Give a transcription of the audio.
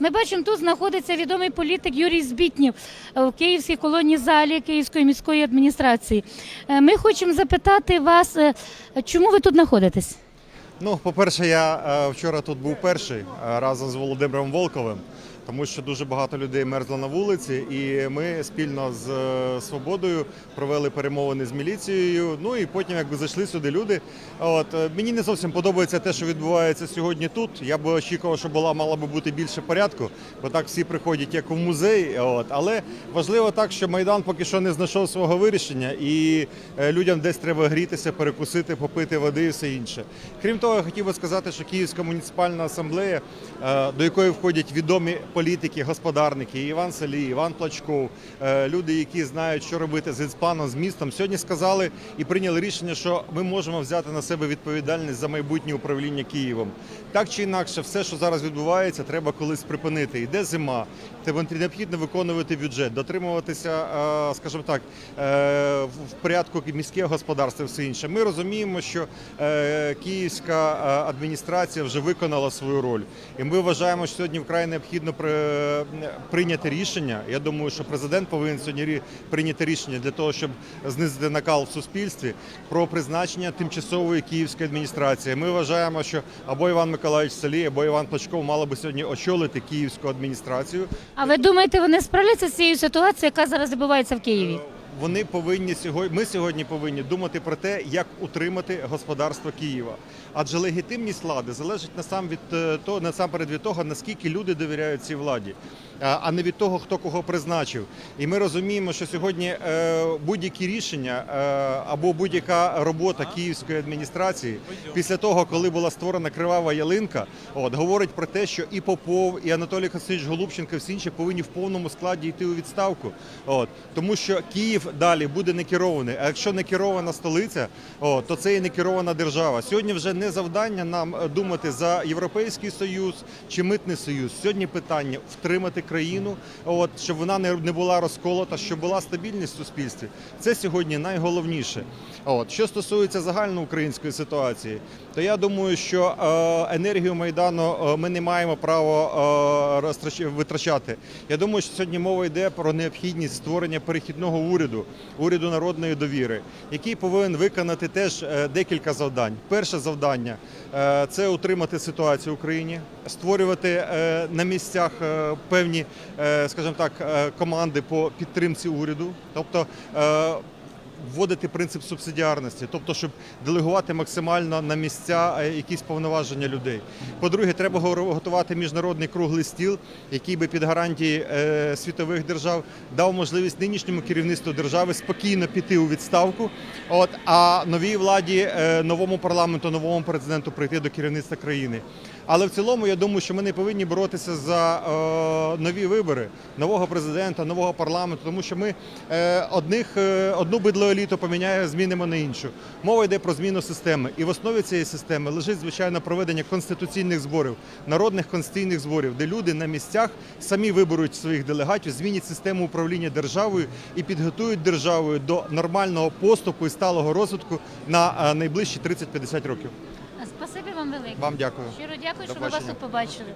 Ми бачимо, тут знаходиться відомий політик Юрій Збітнів е, в Київській колонії залі Київської міської адміністрації. Е, Ми хочемо запитати вас, е, чому ви тут знаходитесь? Ну, по-перше, я вчора тут був перший разом з Володимиром Волковим, тому що дуже багато людей мерзло на вулиці, і ми спільно з е, свободою провели перемовини з міліцією. Ну і потім, якби зайшли сюди люди. От е, мені не зовсім подобається те, що відбувається сьогодні тут. Я би очікував, що була мала би бути більше порядку, бо так всі приходять як у музей. От але важливо так, що майдан поки що не знайшов свого вирішення, і е, людям десь треба грітися, перекусити, попити води і все інше. Крім того, я хотів би сказати, що Київська муніципальна асамблея, до якої входять відомі політики, господарники, Іван Салій, Іван Плачков, е, люди, які знають, що робити з планом, з містом, сьогодні сказали і прийняли рішення, що ми можемо взяти на себе відповідальність за майбутнє управління Києвом. Так чи інакше, все, що зараз відбувається, треба колись припинити. Йде зима, тебе необхідно виконувати бюджет, дотримуватися, е, скажімо так, е, в порядку міське господарство все інше. Ми розуміємо, що київська адміністрація вже виконала свою роль, і ми вважаємо, що сьогодні вкрай необхідно прийняти рішення. Я думаю, що президент повинен сьогодні прийняти рішення для того, щоб знизити накал в суспільстві про призначення тимчасової київської адміністрації. Ми вважаємо, що або Іван Миколаївич Салій, або Іван Плачков мали би сьогодні очолити київську адміністрацію. А ви думаєте, вони справляться з цією ситуацією, яка зараз відбувається в Києві? Вони повинні сьогодні. Ми сьогодні повинні думати про те, як утримати господарство Києва. Адже легітимність влади залежить насам від е, того, насамперед від того, наскільки люди довіряють цій владі, а а не від того, хто кого призначив. І ми розуміємо, що сьогодні е, будь-які рішення е, або будь-яка робота київської адміністрації після того, коли була створена кривава ялинка, от говорить про те, що і Попов, і Анатолій Косович Голубченко, всі інші повинні в повному складі йти у відставку. От тому, що Київ далі буде не керований. А якщо не керована столиця, от, то це і не керована держава. Сьогодні вже не завдання нам е, думати за європейський союз чи митний союз. Сьогодні питання втримати країну, от щоб вона не, не була розколота, щоб була стабільність в суспільстві. Це сьогодні найголовніше. От що стосується загальноукраїнської ситуації, то я думаю, що е, енергію майдану е, ми не маємо права е, витрачати. Я думаю, що сьогодні мова йде про необхідність створення перехідного уряду, уряду народної довіри, який повинен виконати теж е, декілька завдань. Перше завдання е, це утримати ситуацію в Україні, створювати на місцях певні, скажімо так, е, команди по підтримці уряду, тобто. Вводити принцип субсидіарності, тобто, щоб делегувати максимально на місця е, якісь повноваження людей. По-друге, треба готувати міжнародний круглий стіл, який би під гарантії е, світових держав дав можливість нинішньому керівництву держави спокійно піти у відставку. От а новій владі, е, новому парламенту, новому президенту прийти до керівництва країни. Але в цілому я думаю, що ми не повинні боротися за е, нові вибори нового президента, нового парламенту, тому що ми е, одних е, одну бидлоеліту поміняємо, змінимо на іншу. Мова йде про зміну системи, і в основі цієї системи лежить звичайно проведення конституційних зборів, народних конституційних зборів, де люди на місцях самі виберуть своїх делегатів, змінять систему управління державою і підготують державою до нормального поступу і сталого розвитку на е, найближчі 30-50 років. Спасибі вам велике. Вам дякую. Щиро дякую, що ми вас тут побачили.